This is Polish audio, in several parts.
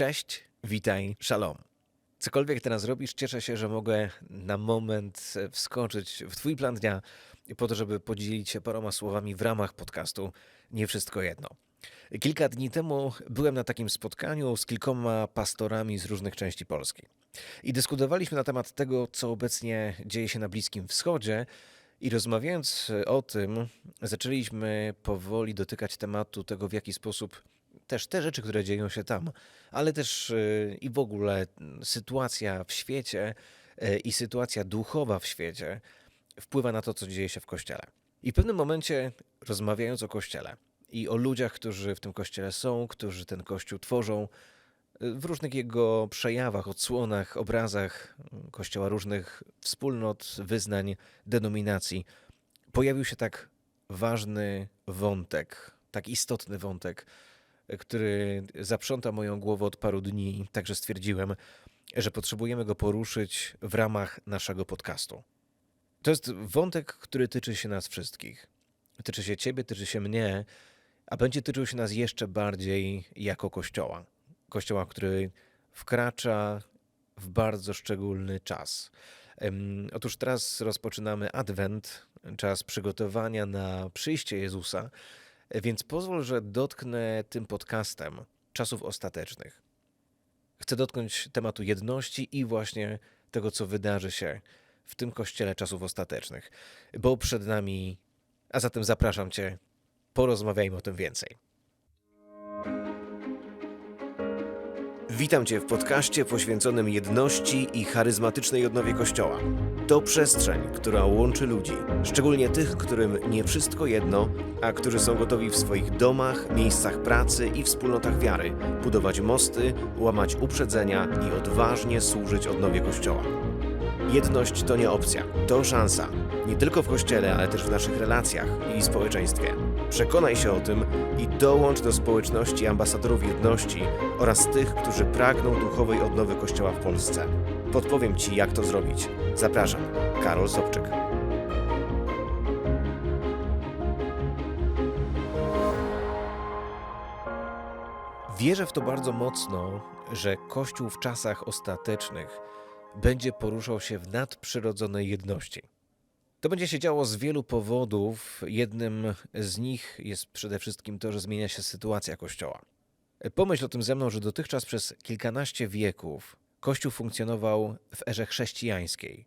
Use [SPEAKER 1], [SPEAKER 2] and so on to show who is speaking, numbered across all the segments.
[SPEAKER 1] Cześć, witaj, shalom. Cokolwiek teraz robisz, cieszę się, że mogę na moment wskoczyć w Twój plan dnia po to, żeby podzielić się paroma słowami w ramach podcastu Nie Wszystko Jedno. Kilka dni temu byłem na takim spotkaniu z kilkoma pastorami z różnych części Polski. I dyskutowaliśmy na temat tego, co obecnie dzieje się na Bliskim Wschodzie. I rozmawiając o tym, zaczęliśmy powoli dotykać tematu tego, w jaki sposób też te rzeczy, które dzieją się tam, ale też y, i w ogóle sytuacja w świecie y, i sytuacja duchowa w świecie wpływa na to, co dzieje się w kościele. I w pewnym momencie, rozmawiając o kościele i o ludziach, którzy w tym kościele są, którzy ten kościół tworzą, y, w różnych jego przejawach, odsłonach, obrazach kościoła różnych wspólnot, wyznań, denominacji, pojawił się tak ważny wątek, tak istotny wątek, który zaprząta moją głowę od paru dni, także stwierdziłem, że potrzebujemy go poruszyć w ramach naszego podcastu. To jest wątek, który tyczy się nas wszystkich. Tyczy się ciebie, tyczy się mnie, a będzie tyczył się nas jeszcze bardziej jako kościoła. Kościoła, który wkracza w bardzo szczególny czas. Otóż teraz rozpoczynamy Adwent, czas przygotowania na przyjście Jezusa, więc pozwól, że dotknę tym podcastem czasów ostatecznych. Chcę dotknąć tematu jedności i właśnie tego, co wydarzy się w tym kościele czasów ostatecznych, bo przed nami, a zatem zapraszam Cię, porozmawiajmy o tym więcej. Witam Cię w podcaście poświęconym jedności i charyzmatycznej odnowie Kościoła. To przestrzeń, która łączy ludzi, szczególnie tych, którym nie wszystko jedno, a którzy są gotowi w swoich domach, miejscach pracy i wspólnotach wiary budować mosty, łamać uprzedzenia i odważnie służyć odnowie Kościoła. Jedność to nie opcja, to szansa. Nie tylko w kościele, ale też w naszych relacjach i społeczeństwie. Przekonaj się o tym i dołącz do społeczności ambasadorów jedności oraz tych, którzy pragną duchowej odnowy Kościoła w Polsce. Podpowiem Ci, jak to zrobić. Zapraszam, Karol Sobczyk. Wierzę w to bardzo mocno, że Kościół w czasach ostatecznych będzie poruszał się w nadprzyrodzonej jedności. To będzie się działo z wielu powodów. Jednym z nich jest przede wszystkim to, że zmienia się sytuacja Kościoła. Pomyśl o tym ze mną, że dotychczas przez kilkanaście wieków Kościół funkcjonował w erze chrześcijańskiej.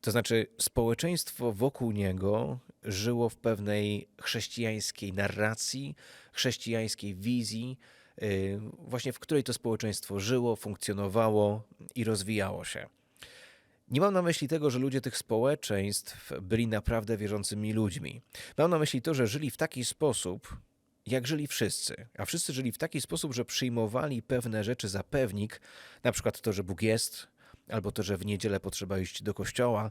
[SPEAKER 1] To znaczy, społeczeństwo wokół niego żyło w pewnej chrześcijańskiej narracji, chrześcijańskiej wizji, y, właśnie w której to społeczeństwo żyło, funkcjonowało i rozwijało się. Nie mam na myśli tego, że ludzie tych społeczeństw byli naprawdę wierzącymi ludźmi. Mam na myśli to, że żyli w taki sposób, jak żyli wszyscy. A wszyscy żyli w taki sposób, że przyjmowali pewne rzeczy za pewnik, na przykład to, że Bóg jest, albo to, że w niedzielę potrzeba iść do kościoła,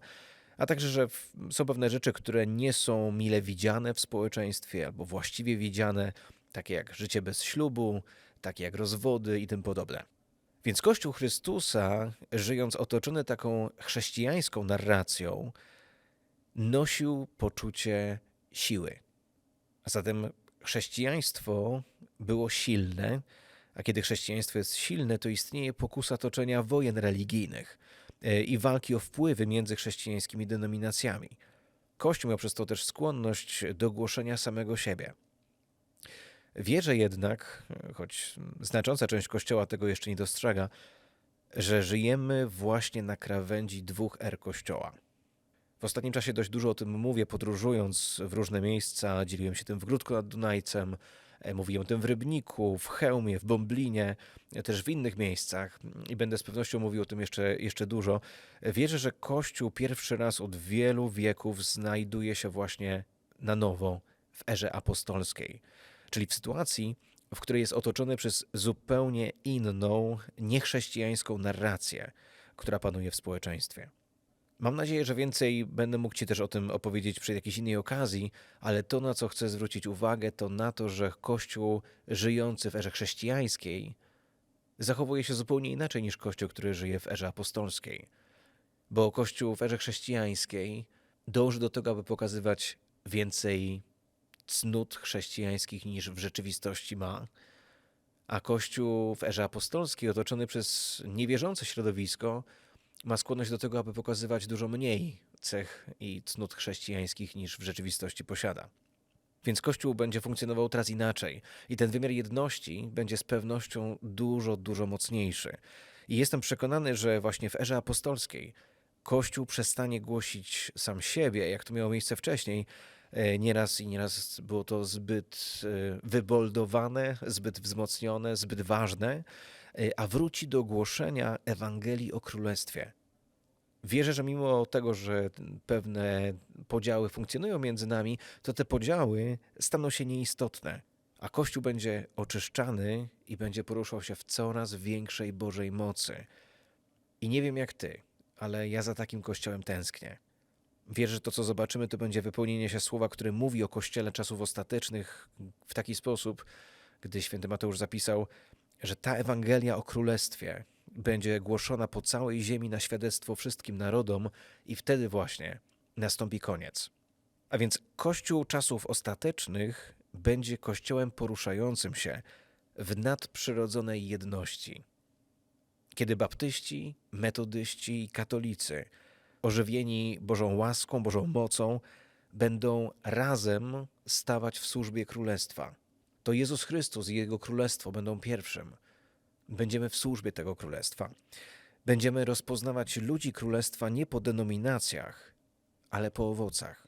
[SPEAKER 1] a także, że są pewne rzeczy, które nie są mile widziane w społeczeństwie, albo właściwie widziane, takie jak życie bez ślubu, takie jak rozwody i tym podobne. Więc Kościół Chrystusa, żyjąc otoczony taką chrześcijańską narracją, nosił poczucie siły. A zatem chrześcijaństwo było silne, a kiedy chrześcijaństwo jest silne, to istnieje pokusa toczenia wojen religijnych e, i walki o wpływy między chrześcijańskimi denominacjami. Kościół miał przez to też skłonność do głoszenia samego siebie. Wierzę jednak, choć znacząca część Kościoła tego jeszcze nie dostrzega, że żyjemy właśnie na krawędzi dwóch er Kościoła. W ostatnim czasie dość dużo o tym mówię, podróżując w różne miejsca. Dzieliłem się tym w Gródku nad Dunajcem, e, mówiłem o tym w Rybniku, w Chełmie, w Bomblinie, e, też w innych miejscach i będę z pewnością mówił o tym jeszcze, jeszcze dużo. Wierzę, że Kościół pierwszy raz od wielu wieków znajduje się właśnie na nowo w erze apostolskiej czyli w sytuacji, w której jest otoczony przez zupełnie inną, niechrześcijańską narrację, która panuje w społeczeństwie. Mam nadzieję, że więcej będę mógł Ci też o tym opowiedzieć przy jakiejś innej okazji, ale to, na co chcę zwrócić uwagę, to na to, że Kościół żyjący w erze chrześcijańskiej zachowuje się zupełnie inaczej niż Kościół, który żyje w erze apostolskiej. Bo Kościół w erze chrześcijańskiej dąży do tego, aby pokazywać więcej cnót chrześcijańskich niż w rzeczywistości ma, A Kościół w erze apostolskiej, otoczony przez niewierzące środowisko, ma skłonność do tego, aby pokazywać dużo mniej cech i cnót chrześcijańskich niż w rzeczywistości posiada. Więc Kościół będzie funkcjonował teraz inaczej i ten wymiar jedności będzie z pewnością dużo, dużo mocniejszy. I jestem przekonany, że właśnie w erze apostolskiej Kościół przestanie głosić sam siebie, jak to miało miejsce wcześniej. E, Nieraz i nieraz było to zbyt e, wyboldowane, zbyt wzmocnione, zbyt ważne, e, a wróci do głoszenia Ewangelii o Królestwie. Wierzę, że mimo tego, że pewne podziały funkcjonują między nami, to te podziały staną się nieistotne, a Kościół będzie oczyszczany i będzie poruszał się w coraz większej Bożej mocy. I nie wiem jak ty, ale ja za takim Kościołem tęsknię. Wierzę, że to, co zobaczymy, to będzie wypełnienie się słowa, które mówi o Kościele czasów ostatecznych w taki sposób, gdy święty Mateusz zapisał, że ta Ewangelia o Królestwie będzie głoszona po całej ziemi na świadectwo wszystkim narodom i wtedy właśnie nastąpi koniec. A więc Kościół czasów ostatecznych będzie Kościołem poruszającym się w nadprzyrodzonej jedności. Kiedy baptyści, metodyści i katolicy, ożywieni Bożą łaską, Bożą mocą, będą razem stawać w służbie Królestwa. To Jezus Chrystus i Jego Królestwo będą pierwszym. Będziemy w służbie tego Królestwa. Będziemy rozpoznawać ludzi Królestwa nie po denominacjach, ale po owocach.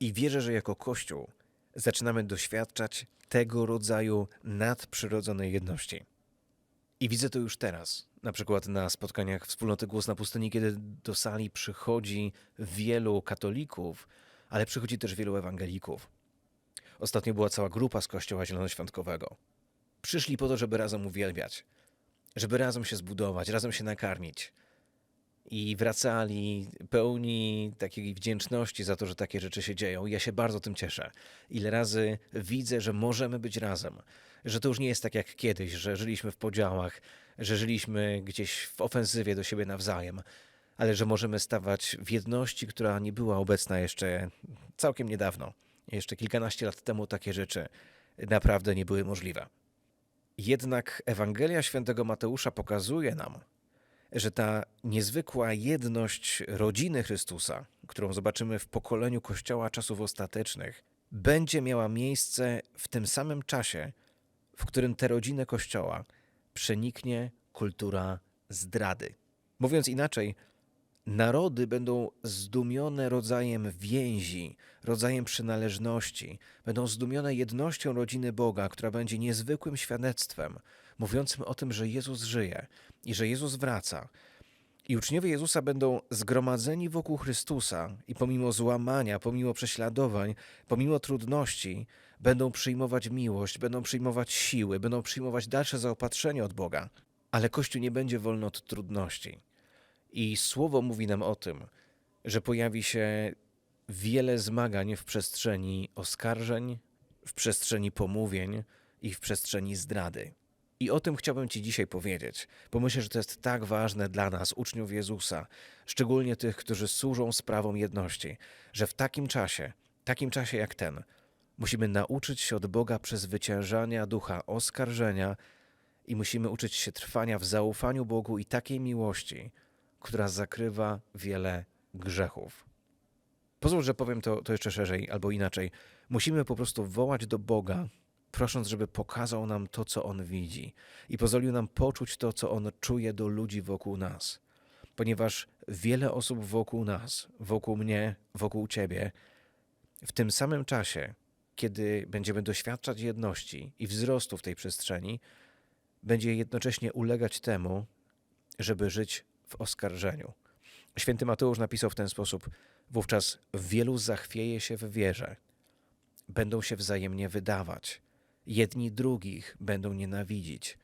[SPEAKER 1] I wierzę, że jako Kościół zaczynamy doświadczać tego rodzaju nadprzyrodzonej jedności. I widzę to już teraz, na przykład na spotkaniach wspólnoty Głos na Pustyni, kiedy do sali przychodzi wielu katolików, ale przychodzi też wielu ewangelików. Ostatnio była cała grupa z Kościoła Zielonoświątkowego. Przyszli po to, żeby razem uwielbiać, żeby razem się zbudować, razem się nakarmić. I wracali pełni takiej wdzięczności za to, że takie rzeczy się dzieją. I ja się bardzo tym cieszę. Ile razy widzę, że możemy być razem, że to już nie jest tak jak kiedyś, że żyliśmy w podziałach, że żyliśmy gdzieś w ofensywie do siebie nawzajem, ale że możemy stawać w jedności, która nie była obecna jeszcze całkiem niedawno. Jeszcze kilkanaście lat temu takie rzeczy naprawdę nie były możliwe. Jednak Ewangelia świętego Mateusza pokazuje nam, że ta niezwykła jedność rodziny Chrystusa, którą zobaczymy w pokoleniu Kościoła czasów ostatecznych, będzie miała miejsce w tym samym czasie, w którym tę rodzinę Kościoła przeniknie kultura zdrady. Mówiąc inaczej, narody będą zdumione rodzajem więzi, rodzajem przynależności, będą zdumione jednością rodziny Boga, która będzie niezwykłym świadectwem, mówiącym o tym, że Jezus żyje i że Jezus wraca. I uczniowie Jezusa będą zgromadzeni wokół Chrystusa i pomimo złamania, pomimo prześladowań, pomimo trudności, będą przyjmować miłość, będą przyjmować siły, będą przyjmować dalsze zaopatrzenie od Boga. Ale Kościół nie będzie wolny od trudności. I słowo mówi nam o tym, że pojawi się wiele zmagań w przestrzeni oskarżeń, w przestrzeni pomówień i w przestrzeni zdrady. I o tym chciałbym Ci dzisiaj powiedzieć, bo myślę, że to jest tak ważne dla nas, uczniów Jezusa, szczególnie tych, którzy służą sprawom jedności, że w takim czasie, takim czasie jak ten, musimy nauczyć się od Boga przezwyciężania ducha oskarżenia i musimy uczyć się trwania w zaufaniu Bogu i takiej miłości, która zakrywa wiele grzechów. Pozwól, że powiem to, to jeszcze szerzej albo inaczej. Musimy po prostu wołać do Boga, prosząc, żeby pokazał nam to, co On widzi i pozwolił nam poczuć to, co On czuje do ludzi wokół nas. Ponieważ wiele osób wokół nas, wokół mnie, wokół Ciebie, w tym samym czasie, kiedy będziemy doświadczać jedności i wzrostu w tej przestrzeni, będzie jednocześnie ulegać temu, żeby żyć w oskarżeniu. Święty Mateusz napisał w ten sposób: Wówczas wielu zachwieje się w wierze, będą się wzajemnie wydawać, jedni drugich będą nienawidzić.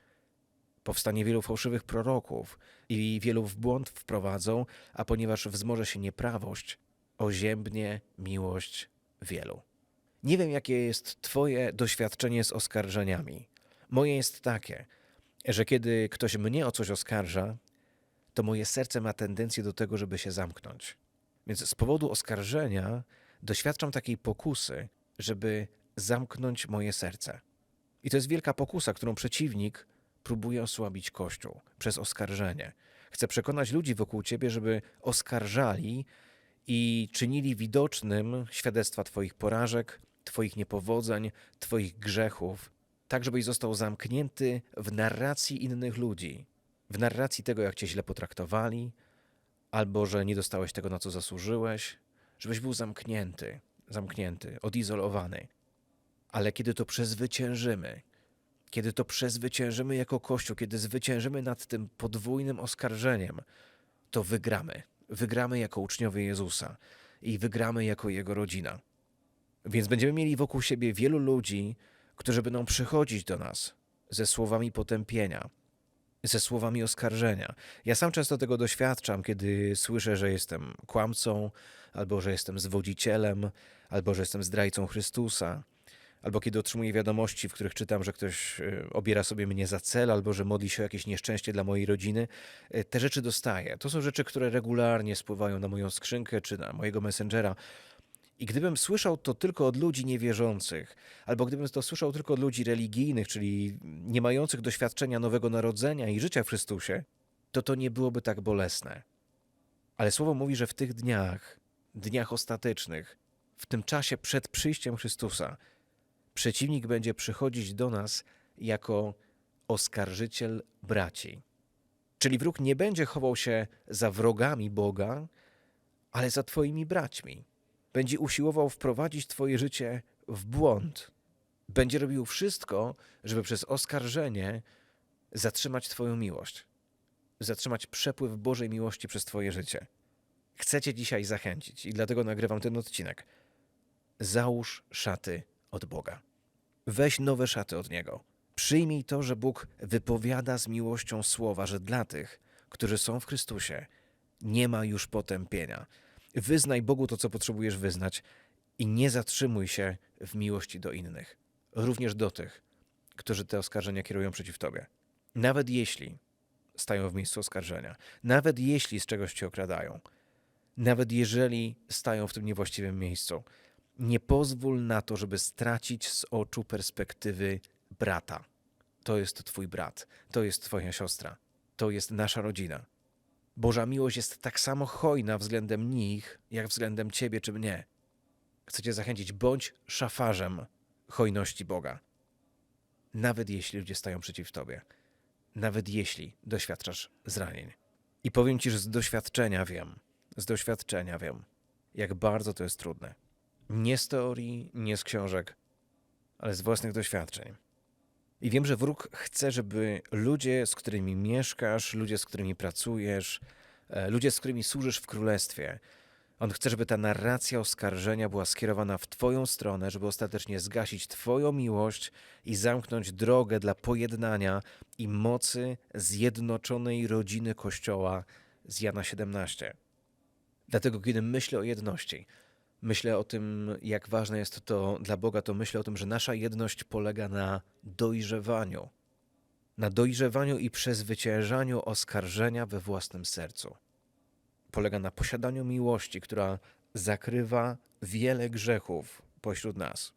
[SPEAKER 1] Powstanie wielu fałszywych proroków i wielu w błąd wprowadzą, a ponieważ wzmoże się nieprawość, oziębnie miłość wielu. Nie wiem, jakie jest Twoje doświadczenie z oskarżeniami. Moje jest takie, że kiedy ktoś mnie o coś oskarża, to moje serce ma tendencję do tego, żeby się zamknąć. Więc z powodu oskarżenia doświadczam takiej pokusy, żeby zamknąć moje serce. I to jest wielka pokusa, którą przeciwnik próbuje osłabić Kościół przez oskarżenie. Chce przekonać ludzi wokół ciebie, żeby oskarżali i czynili widocznym świadectwa Twoich porażek, Twoich niepowodzeń, Twoich grzechów, tak żebyś został zamknięty w narracji innych ludzi, w narracji tego, jak Cię źle potraktowali, albo że nie dostałeś tego, na co zasłużyłeś, żebyś był zamknięty, zamknięty, odizolowany. Ale kiedy to przezwyciężymy, kiedy to przezwyciężymy jako Kościół, kiedy zwyciężymy nad tym podwójnym oskarżeniem, to wygramy. Wygramy jako uczniowie Jezusa i wygramy jako Jego rodzina. Więc będziemy mieli wokół siebie wielu ludzi, którzy będą przychodzić do nas ze słowami potępienia, ze słowami oskarżenia. Ja sam często tego doświadczam, kiedy słyszę, że jestem kłamcą, albo że jestem zwodzicielem, albo że jestem zdrajcą Chrystusa, albo kiedy otrzymuję wiadomości, w których czytam, że ktoś e, obiera sobie mnie za cel, albo że modli się o jakieś nieszczęście dla mojej rodziny. E, te rzeczy dostaję. To są rzeczy, które regularnie spływają na moją skrzynkę czy na mojego messengera. I gdybym słyszał to tylko od ludzi niewierzących, albo gdybym to słyszał tylko od ludzi religijnych, czyli nie mających doświadczenia nowego narodzenia i życia w Chrystusie, to to nie byłoby tak bolesne. Ale słowo mówi, że w tych dniach, dniach ostatecznych, w tym czasie przed przyjściem Chrystusa, przeciwnik będzie przychodzić do nas jako oskarżyciel braci. Czyli wróg nie będzie chował się za wrogami Boga, ale za Twoimi braćmi będzie usiłował wprowadzić Twoje życie w błąd. Będzie robił wszystko, żeby przez oskarżenie zatrzymać Twoją miłość, zatrzymać przepływ Bożej miłości przez Twoje życie. Chcę Cię dzisiaj zachęcić i dlatego nagrywam ten odcinek. Załóż szaty od Boga. Weź nowe szaty od Niego. Przyjmij to, że Bóg wypowiada z miłością słowa, że dla tych, którzy są w Chrystusie, nie ma już potępienia Wyznaj Bogu to, co potrzebujesz wyznać i nie zatrzymuj się w miłości do innych, również do tych, którzy te oskarżenia kierują przeciw Tobie. Nawet jeśli stają w miejscu oskarżenia, nawet jeśli z czegoś Cię okradają, nawet jeżeli stają w tym niewłaściwym miejscu, nie pozwól na to, żeby stracić z oczu perspektywy brata. To jest Twój brat, to jest Twoja siostra, to jest nasza rodzina. Boża miłość jest tak samo hojna względem nich, jak względem ciebie czy mnie. Chcę cię zachęcić, bądź szafarzem hojności Boga. Nawet jeśli ludzie stają przeciw tobie, nawet jeśli doświadczasz zranień. I powiem ci, że z doświadczenia wiem, z doświadczenia wiem, jak bardzo to jest trudne. Nie z teorii, nie z książek, ale z własnych doświadczeń. I wiem, że wróg chce, żeby ludzie, z którymi mieszkasz, ludzie, z którymi pracujesz, e, ludzie, z którymi służysz w królestwie, on chce, żeby ta narracja oskarżenia była skierowana w Twoją stronę, żeby ostatecznie zgasić Twoją miłość i zamknąć drogę dla pojednania i mocy zjednoczonej rodziny Kościoła z Jana 17. Dlatego, kiedy myślę o jedności, myślę o tym, jak ważne jest to dla Boga, to myślę o tym, że nasza jedność polega na dojrzewaniu. Na dojrzewaniu i przezwyciężaniu oskarżenia we własnym sercu. Polega na posiadaniu miłości, która zakrywa wiele grzechów pośród nas.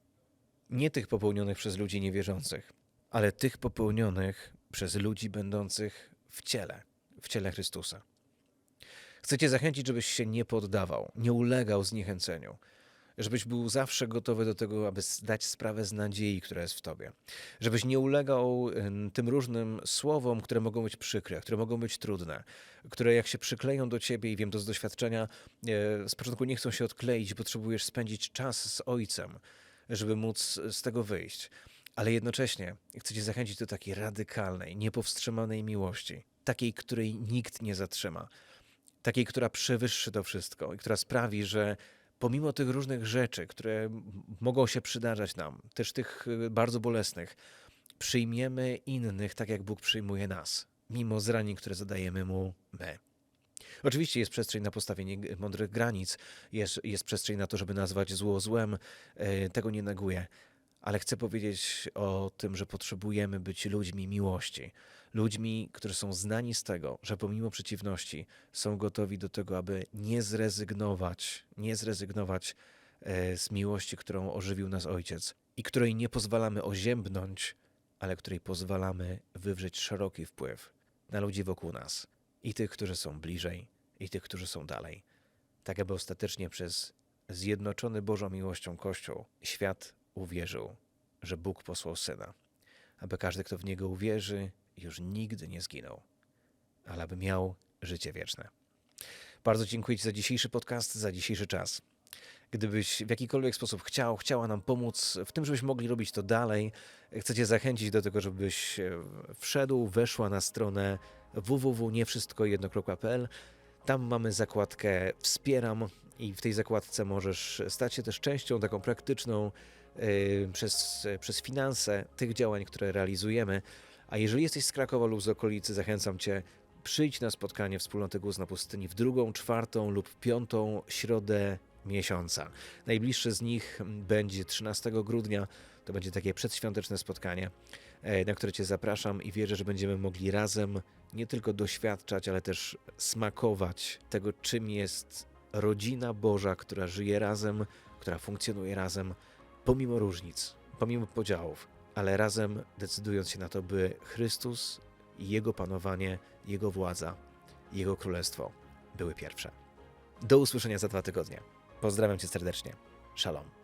[SPEAKER 1] Nie tych popełnionych przez ludzi niewierzących, ale tych popełnionych przez ludzi będących w ciele, w ciele Chrystusa. Chcę Cię zachęcić, żebyś się nie poddawał, nie ulegał zniechęceniu, żebyś był zawsze gotowy do tego, aby zdać sprawę z nadziei, która jest w Tobie, żebyś nie ulegał tym różnym słowom, które mogą być przykre, które mogą być trudne, które jak się przykleją do Ciebie, i wiem to z doświadczenia, e, z początku nie chcą się odkleić, potrzebujesz spędzić czas z Ojcem, żeby móc z tego wyjść. Ale jednocześnie chcę Cię zachęcić do takiej radykalnej, niepowstrzymanej miłości, takiej, której nikt nie zatrzyma takiej, która przewyższy to wszystko i która sprawi, że pomimo tych różnych rzeczy, które mogą się przydarzać nam, też tych y, bardzo bolesnych, przyjmiemy innych tak, jak Bóg przyjmuje nas, mimo zranień, które zadajemy Mu my. Oczywiście jest przestrzeń na postawienie mądrych granic, jest, jest przestrzeń na to, żeby nazwać zło złem, e, tego nie neguję, ale chcę powiedzieć o tym, że potrzebujemy być ludźmi miłości. Ludźmi, którzy są znani z tego, że pomimo przeciwności są gotowi do tego, aby nie zrezygnować, nie zrezygnować e, z miłości, którą ożywił nas Ojciec i której nie pozwalamy oziębnąć ale której pozwalamy wywrzeć szeroki wpływ na ludzi wokół nas. I tych, którzy są bliżej, i tych, którzy są dalej. Tak aby ostatecznie przez zjednoczony Bożą miłością Kościół świat uwierzył, że Bóg posłał Syna. Aby każdy, kto w Niego uwierzy, już nigdy nie zginął, ale aby miał życie wieczne. Bardzo dziękuję Ci za dzisiejszy podcast, za dzisiejszy czas. Gdybyś w jakikolwiek sposób chciał, chciała nam pomóc w tym, żebyśmy mogli robić to dalej, chcę Cię zachęcić do tego, żebyś e, wszedł, weszła na stronę www.niewszystkojedno.pl. Tam mamy zakładkę Wspieram i w tej zakładce możesz stać się też częścią taką praktyczną przez, przez finanse tych działań, które realizujemy. A jeżeli jesteś z Krakowa lub z okolicy, zachęcam Cię, przyjdź na spotkanie Wspólnoty Głos na Pustyni w drugą, czwartą lub piątą środę miesiąca. Najbliższe z nich będzie 13 grudnia. To będzie takie przedświąteczne spotkanie, e, na które Cię zapraszam i wierzę, że będziemy mogli razem nie tylko doświadczać, ale też smakować tego, czym jest rodzina Boża, która żyje razem, która funkcjonuje razem, pomimo różnic, pomimo podziałów, ale razem decydując się na to, by Chrystus i Jego panowanie, Jego władza, Jego królestwo były pierwsze. Do usłyszenia za dwa tygodnie. Pozdrawiam Cię serdecznie. Shalom.